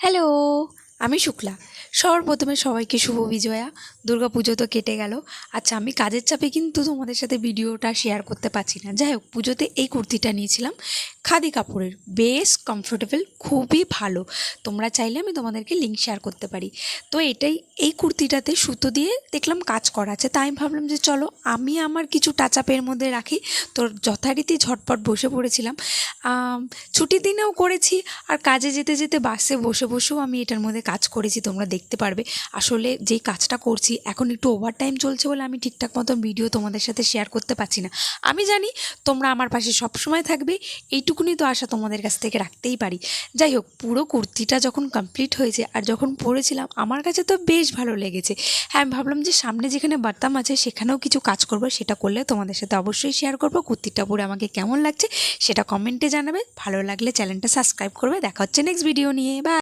Hello আমি শুক্লা। সবার প্রথমে সবাইকে শুভ বিজয়া। দুর্গা পুজো তো কেটে গেল। আচ্ছা আমি কাজের চাপে কিন্তু তোমাদের সাথে ভিডিওটা শেয়ার করতে পারছি না। যাই হোক, পুজোতে এই কুর্তিটা নিয়েছিলাম। খাদি কাপড়ের বেশ কমফোর্টেবল খুবই ভালো। তোমরা চাইলে আমি তোমাদেরকে লিঙ্ক শেয়ার করতে পারি। তো এটাই, এই কুর্তিটাতে সুতো দিয়ে দেখলাম কাজ করা আছে। তাই ভাবলাম যে চলো, আমি আমার কিছু টাচ আপের মধ্যে রাখি। তো যথারীতি ঝটপট বসে পড়েছিলাম। ছুটির দিনেও করেছি। আর কাজে যেতে যেতে বাসে বসে বসেও আমি এটার মধ্যে কাজ করেছি। তোমরা দেখতে পারবে। আসলে যেই কাজটা করছি, এখন একটু ওভার টাইম চলছে বলে আমি ঠিকঠাক মতো ভিডিও তোমাদের সাথে শেয়ার করতে পারছি না। আমি জানি তোমরা আমার পাশে সবসময় থাকবে, এইটুকুনি তো আশা তোমাদের কাছ থেকে রাখতেই পারি। যাই হোক, পুরো কুর্তিটা যখন কমপ্লিট হয়েছে আর যখন পরেছিলাম, আমার কাছে তো বেশ ভালো লেগেছে। হ্যাঁ আমি ভাবলাম যে সামনে যেখানে বার্তাম আছে, সেখানেও কিছু কাজ করব, সেটা করলে তোমাদের সাথে অবশ্যই শেয়ার করব। কুর্তিটা পরে আমাকে কেমন লাগছে, সেটা কমেন্টে জানাবে। ভালো লাগলে চ্যানেলটা সাবস্ক্রাইব করবে। দেখা হচ্ছে নেক্সট ভিডিও নিয়ে। বা